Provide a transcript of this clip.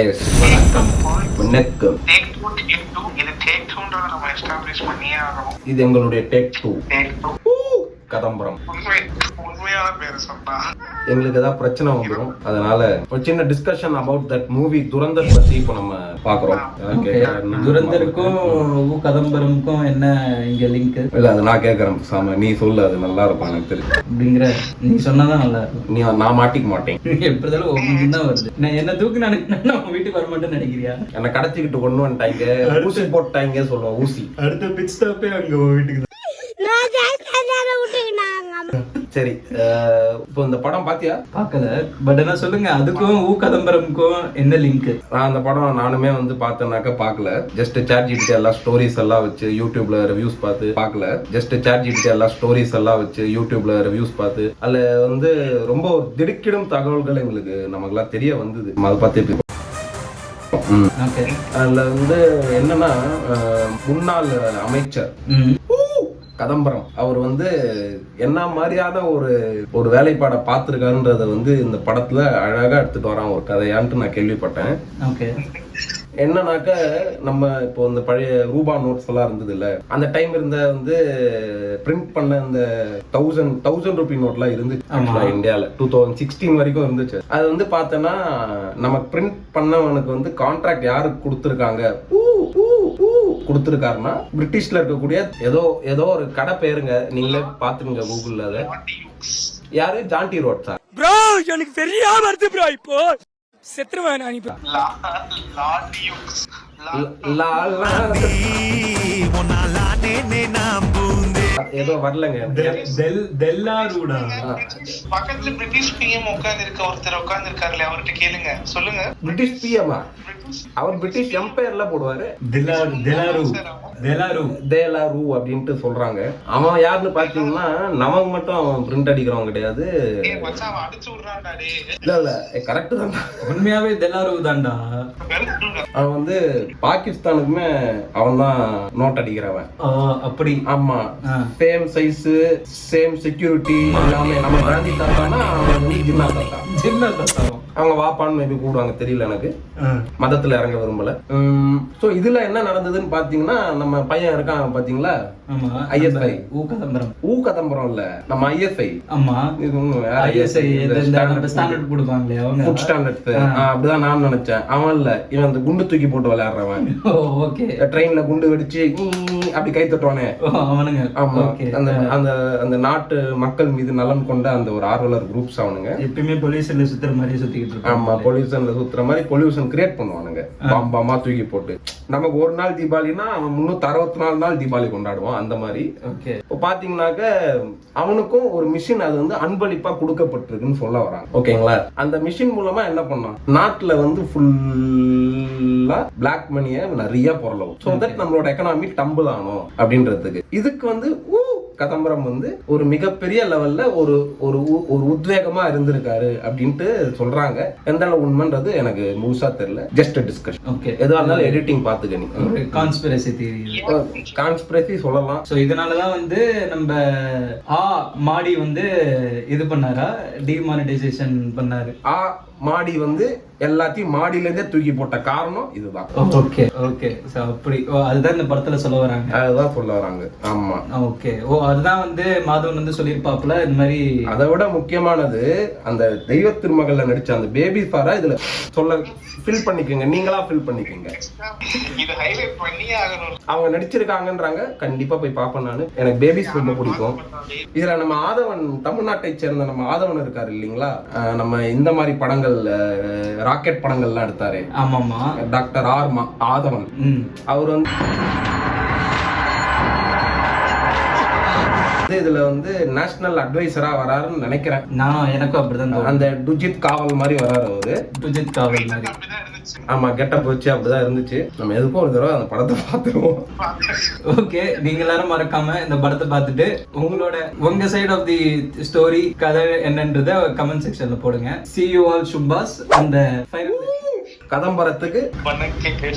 S வணக்கம். Take two take two இது take டூன்றத நம்ம எஸ்டாப்ளிஷ் பண்ணியே ஆகணும். இது எங்களுடைய டேக் டூ டேக் டூ கதம்பரம். எங்களுக்கு ஏதாவது பிரச்சனை வந்துடும் அதனால ஒரு சின்ன discussion about that movie Dhurandhar பத்தி இப்போ நம்ம பாக்குறோம். துரந்தருக்கும் ஊ கதம்பரமுக்கும் என்ன இங்க லிங்க் இல்ல அது நான் கேக்குறேன் சாம நீ சொல்லு அது நல்லா இருக்கும் எனக்கு தெரியும். அப்படிங்கிற நீ சொன்னாதான் நல்லா இருக்கும். நீ நான் மாட்டிக்க மாட்டேன். எப்படி இருந்தாலும் உங்களுக்கு தான் வருது. நான் என்ன தூக்கு உங்க வீட்டுக்கு வர மாட்டேன்னு நினைக்கிறியா? என்னை கடத்திக்கிட்டு கொண்டு வந்துட்டாங்க ஊசி போட்டாங்க சொல்லுவோம் ஊசி. அடுத்த பிட் ஸ்டாப்பே அங்க வீட்டுக்கு சரி இப்போ இந்த படம் பாத்தியா? பார்க்கல. பட் என்ன சொல்லுங்க அதுக்கும் ஊ கதம்பரமுக்கும் என்ன லிங்க் நான் அந்த படம் நானுமே வந்து பார்த்தேனாக்க பார்க்கல. ஜஸ்ட் சேட் ஜிபிடி எல்லா ஸ்டோரிஸ் எல்லாம் வச்சு யூடியூப்ல ரிவ்யூஸ் பார்த்து பார்க்கல. ஜஸ்ட் சேட் ஜிபிடி எல்லா ஸ்டோரிஸ் எல்லாம் வச்சு யூடியூப்ல ரிவ்யூஸ் பார்த்து. அதுல வந்து ரொம்ப ஒரு திடுக்கிடும் தகவல்கள் எங்களுக்கு நமக்குலாம் தெரிய வந்தது. அதை பார்த்து அதுல வந்து என்னன்னா முன்னாள் அமைச்சர் கதம்பரம். அவர் வந்து என்ன மாதிரியான ஒரு ஒரு வேலைப்பாடை பார்த்துருக்காருன்றத வந்து இந்த படத்துல அழகா எடுத்துட்டு வரான் ஒரு கதையான்ட்டு நான் கேள்விப்பட்டேன். ஓகே. என்னன்னாக்க நம்ம இப்போ இந்த பழைய ரூபா நோட்ஸ் எல்லாம் இருந்தது இல்ல அந்த டைம் இருந்த வந்து பிரிண்ட் பண்ண இந்த தௌசண்ட் தௌசண்ட் ருபி நோட்லாம் இருந்துச்சு இந்தியால. டூ தௌசண்ட் சிக்ஸ்டீன் வரைக்கும் இருந்துச்சு. அது வந்து பார்த்தோன்னா நம்ம பிரிண்ட் பண்ணவனுக்கு வந்து கான்ட்ராக்ட் யாருக்கு கொடுத்துருக்காங்க? கொடுத்துருக்காருன்னா பிரிட்டிஷ்ல இருக்கக்கூடிய ஏதோ ஏதோ ஒரு கடை பேருங்க நீங்களே பாத்துருங்க கூகுள்ல அதை யாரு ஜான்டி ரோட் சார் ப்ரோ எனக்கு பெரிய வருது ப்ரோ இப்போ செத்துருவேன் நான் இப்போ ஏதோ வரலங்க. தெல்லாரூடா பக்கத்துல பிரிட்டிஷ் பிஎம் உட்கார்ந்து இருக்க ஒருத்தர் உட்கார்ந்து இருக்காருல்ல அவர்கிட்ட கேளுங்க. சொல்லுங்க. பிரிட்டிஷ் பிரிட்டிஷ் அவர் பிரிட்டிஷ் எம்பையர்ல போடுவாரு. தெலாரு. தெலாரு. தெலாரு அப்படின்ட்டு சொல்றாங்க. அவன் யாருன்னு பாத்தீங்கன்னா நமக்கு மட்டும் அவன் பிரிண்ட் அடிக்கிறவன் கிடையாது. ஏய் மச்சான் அவன் அடிச்சு விடுறான்டா டேய். இல்ல இல்ல கரெக்ட் தான் உண்மையாவே தெலாரு தான்டா. அவன் வந்து பாகிஸ்தானுக்குமே அவன் தான் நோட் அடிக்கிறவன் அப்படி. ஆமா. சேம் சைஸ் சேம் செக்யூரிட்டி எல்லாமே நம்ம காந்தி தாத்தானா ஜின்னா தாத்தா சின்ன தத்தாவும் அவங்க வாப்பான்னு மேபி கூடுவாங்க தெரியல எனக்கு. மதத்துல இறங்க விரும்பல. சோ இதுல என்ன நடந்ததுன்னு பாத்தீங்கன்னா நம்ம பையன் இருக்கான் பாத்தீங்களா? ISI. ஊ கதம்பரம். ஊ கதம்பரம் இல்ல நம்ம ஐஎஸ்ஐ ஆமா. ஐஎஸ்ஐ ஸ்டாண்டர்ட் கொடுப்பாங்களே அவங்க. ஃபுட் ஸ்டாண்டர்ட்ஸ் அப்படிதான் நான் நினைச்சேன். அவன் இல்ல இவன் அந்த குண்டு தூக்கி போட்டு விளையாடுறவன். ஓகே. ட்ரெயின்ல குண்டு வெடிச்சு அப்படி கை தட்டுவானே. அவனுங்க. ஆமா. அந்த அந்த அந்த நாட்டு மக்கள் மீது நலன் கொண்ட அந்த ஒரு ஆர்வலர் குரூப்ஸ் அவனுங்க. எப்பயுமே போலீஸ்ல சுத்துற மாதிரி சுத்திக்கிட்டு ஆமா பொல்யூஷன்ல சுத்துற மாதிரி பொல்யூஷன் கிரியேட் பண்ணுவானுங்க. பாம் பாமா தூக்கி போட்டு. நமக்கு ஒரு நாள் தீபாவளினா அவன் முன்னூத்தி அறுபத்தி நாலு நாள் தீபாவளி கொண்டாடுவான் அந்த மாதிரி. ஓகே. இப்போ பாத்தீங்கன்னாக்க அவனுக்கும் ஒரு மிஷின் அது வந்து அன்பளிப்பா கொடுக்கப்பட்டிருக்குன்னு சொல்ல வராங்க. ஓகேங்களா? அந்த மிஷின் மூலமா என்ன பண்ணான் நாட்டுல வந்து ஃபுல்லா பிளாக் மணியை நிறைய பொருளவும் ஸோ தட் நம்மளோட எக்கனாமி டம்பிள் ஆகணும் அப்படின்றதுக்கு. இதுக்கு வந்து ஊ கதம்பரம் வந்து ஒரு மிகப்பெரிய லெவல்ல ஒரு ஒரு ஒரு உத்வேகமா இருந்திருக்காரு அப்படின்ட்டு சொல்றாங்க. எந்த அளவு உண்மைன்றது எனக்கு முழுசா தெரியல. ஜஸ்ட் டிஸ்கஷன் ஓகே எதுவா இருந்தாலும் எடிட்டிங் பாத்துக்க நீ ஒரு கான்ஸ்பிரசி தியரி கான்ஸ்பிரசி சொல்லலாம். ஸோ இதனாலதான் வந்து நம்ம ஆ மாடி வந்து இது பண்ணாரா? டிமானிட்டைசேஷன் பண்ணாரு. ஆ மாடி வந்து எல்லாத்தையும் மாடியில இருந்தே தூக்கி போட்ட காரணம் இதுதான். ஓகே ஓகே ஸோ அப்படி அதுதான் இந்த படத்துல சொல்ல வராங்க. அதுதான் சொல்ல வராங்க. ஆமா. ஓகே ஓ அதுதான் வந்து மாதவன் வந்து சொல்லியிருப்பாப்புல இந்த மாதிரி அதை விட முக்கியமானது அந்த தெய்வ திருமகள்ல நடிச்ச அந்த பேபி சாரா இதுல சொல்ல ஃபில் பண்ணிக்கோங்க நீங்களா ஃபில் பண்ணிக்கோங்க. இது ஹைலைட் பண்ணியே ஆகணும். அவங்க நடிச்சிருக்காங்கன்றாங்க கண்டிப்பா போய் பார்ப்பேன் நானு. எனக்கு பேபிஸ் ரொம்ப பிடிக்கும். இதுல நம்ம ஆதவன் தமிழ்நாட்டை சேர்ந்த நம்ம ஆதவன் இருக்காரு இல்லைங்களா? நம்ம இந்த மாதிரி படங்கள் ராக்கெட் படங்கள்லாம் எடுத்தாரு. ஆமாமா டாக்டர் ஆர் மா- ஆதவன். ம். அவர் வந்து வந்து இதுல வந்து நேஷனல் அட்வைசரா வராருன்னு நினைக்கிறேன். நானும் எனக்கும் அப்படிதான் அந்த டுஜித் காவல் மாதிரி வராரு அவரு. துஜித் காவல் மாதிரி. ஆமா கெட்டப் வச்சு அப்படிதான் இருந்துச்சு. நம்ம எதுக்கும் ஒரு தடவை அந்த படத்தை பார்த்துருவோம். ஓகே நீங்க எல்லாரும் மறக்காம இந்த படத்தை பார்த்துட்டு உங்களோட உங்க சைடு ஆஃப் தி ஸ்டோரி கதை என்னன்றத கமெண்ட் செக்ஷன்ல போடுங்க. சி யூ ஆல் சுபாஸ் அந்த கதம்பரத்துக்கு கேட்டு